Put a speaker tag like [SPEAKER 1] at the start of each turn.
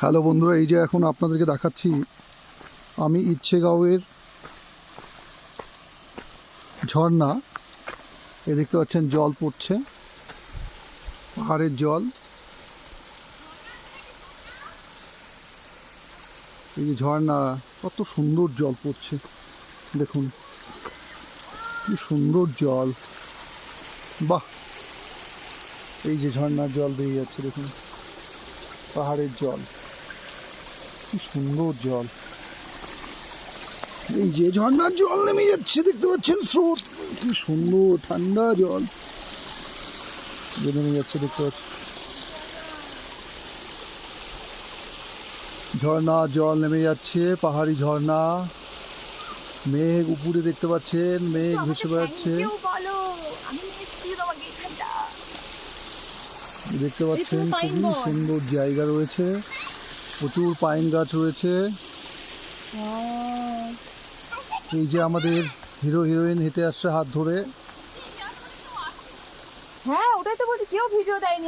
[SPEAKER 1] Hello বন্ধুরা, এই যে এখন আপনাদেরকে দেখাচ্ছি, আমি ইচ্ছেগাঁওয়ের ঝর্ণা। এ দেখতে পাচ্ছেন, জল পড়ছে, পাহাড়ের জল। এই যে ঝর্ণা, কত সুন্দর জল পড়ছে, দেখুন। কি সুন্দর জল। বাহ! এই যে ঝর্ণার জল বেরিয়ে যাচ্ছে, দেখুন, পাহাড়ের জল। কি সুন্দর জল। এই যে ঝর্ণার জল নেমে যাচ্ছে দেখতে পাচ্ছেন স্রোত। কি সুন্দর ঠান্ডা জল। যে নেমে যাচ্ছে দেখতে পাচ্ছেন। ঝর্ণা জল নেমে যাচ্ছে পাহাড়ি ঝর্ণা। মেঘ উপরে দেখতে পাচ্ছেন মেঘ ভেসে বেড়াচ্ছে। দেখতে পাচ্ছেন খুবই সুন্দর জায়গা রয়েছে। প্রচুর পাইন গাছ রয়েছে এই যে আমাদের হিরো, হিরোইন হেঁটে আসছে হাত ধরে।
[SPEAKER 2] হ্যাঁ ওটাই তো বলছি, কেউ ভিডিও দেয়নি।